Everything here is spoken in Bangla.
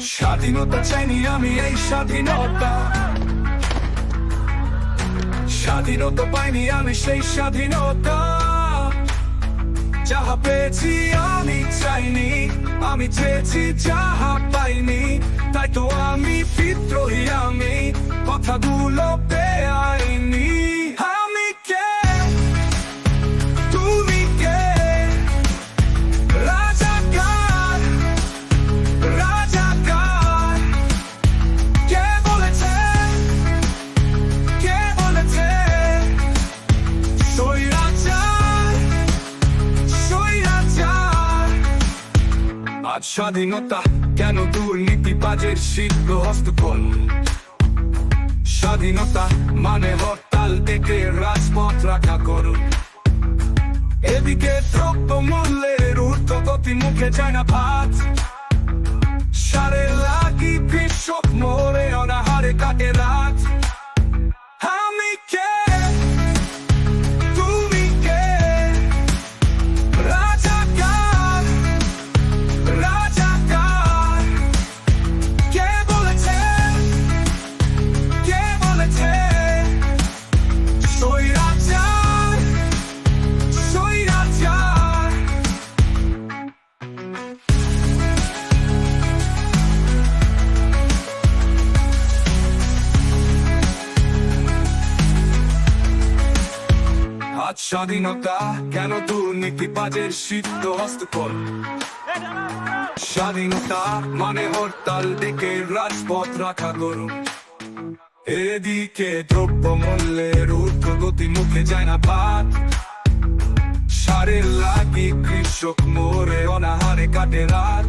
স্বাধীনতা চাইনি আমি এই স্বাধীনতা। স্বাধীনতা পাইনি আমি সেই স্বাধীনতা। যাহা পেয়েছি আমি চাইনি, আমি চেয়েছি যাহা পাইনি, তাই তো আমি বিদ্রোহী আমি। কথাগুলো বেআইনি। আজ স্বাধীনতা কেন দুর্নীতি বাজের শীঘ্র হস্তক্ষণ স্বাধীনতা মানে হরতাল ডেকে রাজপথ রাখা করুন। এদিকে দ্রব্য মূল্যের ঊর্ধ্বগতি মুখে যায় না ভাত। সারে লাগি কৃষক মরে অনাহারে আজ স্বাধীনতা কেন দুর্নীতিবাজের সিদ্ধ হস্তক্ষণ স্বাধীনতা মানে হরতাল ডেকে রাজপথ রাখা গরু এদিকে দ্রব্য মূল্যের ঊর্ধ্বগতি মুখে যায় না ভাত। সারের লাগি কৃষক মোরে অনাহারে কাটে রাত।